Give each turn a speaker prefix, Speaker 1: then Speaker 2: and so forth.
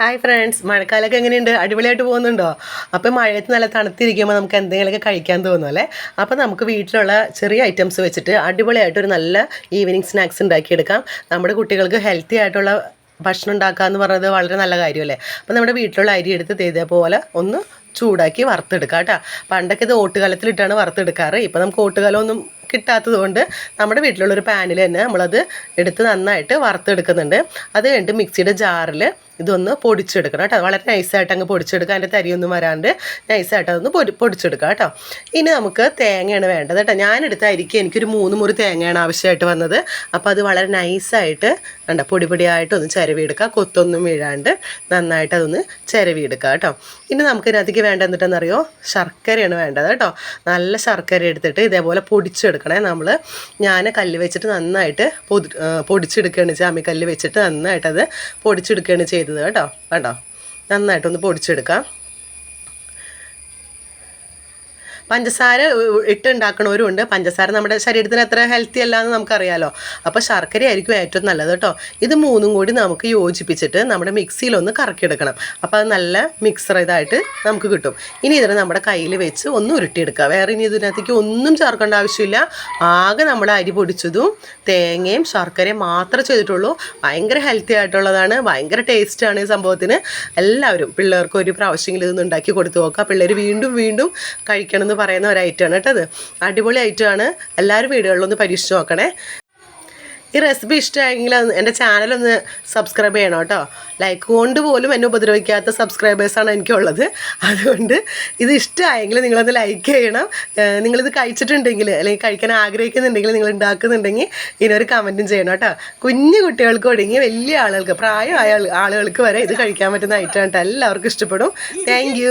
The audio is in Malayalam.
Speaker 1: ഹായ് ഫ്രണ്ട്സ് മഴക്കാലമൊക്കെ എങ്ങനെയുണ്ട്? അടിപൊളിയായിട്ട് പോകുന്നുണ്ടോ? അപ്പോൾ മഴയത്ത് നല്ല തണുത്തിരിക്കുമ്പോൾ നമുക്ക് എന്തെങ്കിലുമൊക്കെ കഴിക്കാൻ തോന്നും അല്ലേ? അപ്പോൾ നമുക്ക് വീട്ടിലുള്ള ചെറിയ ഐറ്റംസ് വെച്ചിട്ട് അടിപൊളിയായിട്ട് ഒരു നല്ല ഈവനിങ് സ്നാക്സ് ഉണ്ടാക്കിയെടുക്കാം. നമ്മുടെ കുട്ടികൾക്ക് ഹെൽത്തി ആയിട്ടുള്ള ഭക്ഷണം ഉണ്ടാക്കുക എന്ന് പറയുന്നത് വളരെ നല്ല കാര്യമല്ലേ? അപ്പോൾ നമ്മുടെ വീട്ടിലുള്ള അരി എടുത്ത് പോലെ ഒന്ന് ചൂടാക്കി വറുത്തെടുക്കുക കേട്ടോ. പണ്ടൊക്കെ ഇത് ഓട്ടുകാലത്തിലിട്ടാണ് വറുത്തെടുക്കാറ്. ഇപ്പോൾ നമുക്ക് ഓട്ടുകാലമൊന്നും കിട്ടാത്തത് കൊണ്ട് നമ്മുടെ വീട്ടിലുള്ളൊരു പാനിൽ തന്നെ നമ്മളത് എടുത്ത് നന്നായിട്ട് വറുത്തെടുക്കുന്നുണ്ട്. അത് കഴിഞ്ഞിട്ട് മിക്സിയുടെ ജാറിൽ ഇതൊന്ന് പൊടിച്ചെടുക്കണം കേട്ടോ. വളരെ നൈസായിട്ട് അങ്ങ് പൊടിച്ചെടുക്കുക അതിന്റെ തരിയൊന്നും വരാണ്ട് നൈസായിട്ട് അതൊന്ന് പൊടി പൊടിച്ചെടുക്കുക കേട്ടോ. ഇനി നമുക്ക് തേങ്ങയാണ് വേണ്ടത് കേട്ടോ. ഞാനെടുത്ത അരിക്ക് എനിക്കൊരു മൂന്ന് മുറി തേങ്ങയാണ് ആവശ്യമായിട്ട് വന്നത്. അപ്പോൾ അത് വളരെ നൈസായിട്ട് കണ്ട പൊടി പൊടിയായിട്ട് ഒന്ന് ചിരവിയെടുക്കുക കൊത്തൊന്നും വീഴാണ്ട് നന്നായിട്ട് അതൊന്ന് ചിരവിയെടുക്കുക കേട്ടോ. ഇനി നമുക്ക് ഇതിനകത്തേക്ക് വേണ്ട എന്നിട്ടെന്നറിയോ ശർക്കരയാണ് വേണ്ടത് കേട്ടോ. നല്ല ശർക്കര എടുത്തിട്ട് ഇതേപോലെ പൊടിച്ചെടുക്കണേ നമ്മൾ ഞാൻ കല്ല് വെച്ചിട്ട് നന്നായിട്ട് പൊതി പൊടിച്ചെടുക്കുകയാണ്. ചാമിക്കല്ല് വെച്ചിട്ട് നന്നായിട്ട് അത് പൊടിച്ചെടുക്കുകയാണ് ചെയ്തത്. കേട്ടോ. കേട്ടോ നന്നായിട്ടൊന്ന് പൊടിച്ചെടുക്കാം. പഞ്ചസാര ഉ- ഇട്ട് ഉണ്ടാക്കണവരും ഉണ്ട് പഞ്ചസാര നമ്മുടെ ശരീരത്തിന് എത്ര ഹെൽത്തി അല്ല എന്ന് നമുക്കറിയാലോ. അപ്പോൾ ശർക്കര ആയിരിക്കും ഏറ്റവും നല്ലത് കേട്ടോ. ഇത് മൂന്നും കൂടി നമുക്ക് യോജിപ്പിച്ചിട്ട് നമ്മുടെ മിക്സിയിലൊന്ന് കറക്കിയെടുക്കണം. അപ്പോൾ അത് നല്ല മിക്സർ ഇതായിട്ട് നമുക്ക് കിട്ടും. ഇനി ഇതിനെ നമ്മുടെ കയ്യിൽ വെച്ച് ഒന്ന് ഉരുട്ടിയെടുക്കുക. വേറെ ഇനി ഇതിനകത്തേക്ക് ഒന്നും ചേർക്കേണ്ട ആവശ്യമില്ല. ആകെ നമ്മുടെ അരി പൊടിച്ചതും തേങ്ങയും ശർക്കരയും മാത്രമേ ചെയ്തിട്ടുള്ളൂ. ഭയങ്കര ഹെൽത്തി ആയിട്ടുള്ളതാണ്. ഭയങ്കര ടേസ്റ്റാണ് ഈ സംഭവത്തിന്. എല്ലാവരും പിള്ളേർക്ക് ഒരു പ്രാവശ്യം ഇതൊന്നും ഉണ്ടാക്കി കൊടുത്തു നോക്കുക. പിള്ളേർ വീണ്ടും വീണ്ടും കഴിക്കണം എന്ന് പറയുന്ന ഒരു ഐറ്റമാണ് കേട്ടോ അത്. അടിപൊളി ഐറ്റമാണ് എല്ലാവരും വീടുകളിലൊന്ന് പരീക്ഷിച്ച് നോക്കണേ. ഈ റെസിപ്പി ഇഷ്ടമായെങ്കിൽ എന്റെ ചാനലൊന്ന് സബ്സ്ക്രൈബ് ചെയ്യണം കേട്ടോ. ലൈക്ക് കൊണ്ട് പോലും എന്നെ ഉപദ്രവിക്കാത്ത സബ്സ്ക്രൈബേഴ്സാണ് എനിക്കുള്ളത്. അതുകൊണ്ട് ഇത് ഇഷ്ടമായെങ്കിൽ നിങ്ങളത് ലൈക്ക് ചെയ്യണം. നിങ്ങളിത് കഴിച്ചിട്ടുണ്ടെങ്കിൽ അല്ലെങ്കിൽ കഴിക്കാൻ ആഗ്രഹിക്കുന്നുണ്ടെങ്കിൽ നിങ്ങൾ ഉണ്ടാക്കുന്നുണ്ടെങ്കിൽ ഇതിനൊരു കമന്റും ചെയ്യണം കേട്ടോ. കുഞ്ഞു കുട്ടികൾക്ക് ഒടുങ്ങി വലിയ ആളുകൾക്ക് പ്രായമായ ആളുകൾക്ക് വരെ ഇത് കഴിക്കാൻ പറ്റുന്ന ഐറ്റം കേട്ടോ. എല്ലാവർക്കും ഇഷ്ടപ്പെടും. താങ്ക്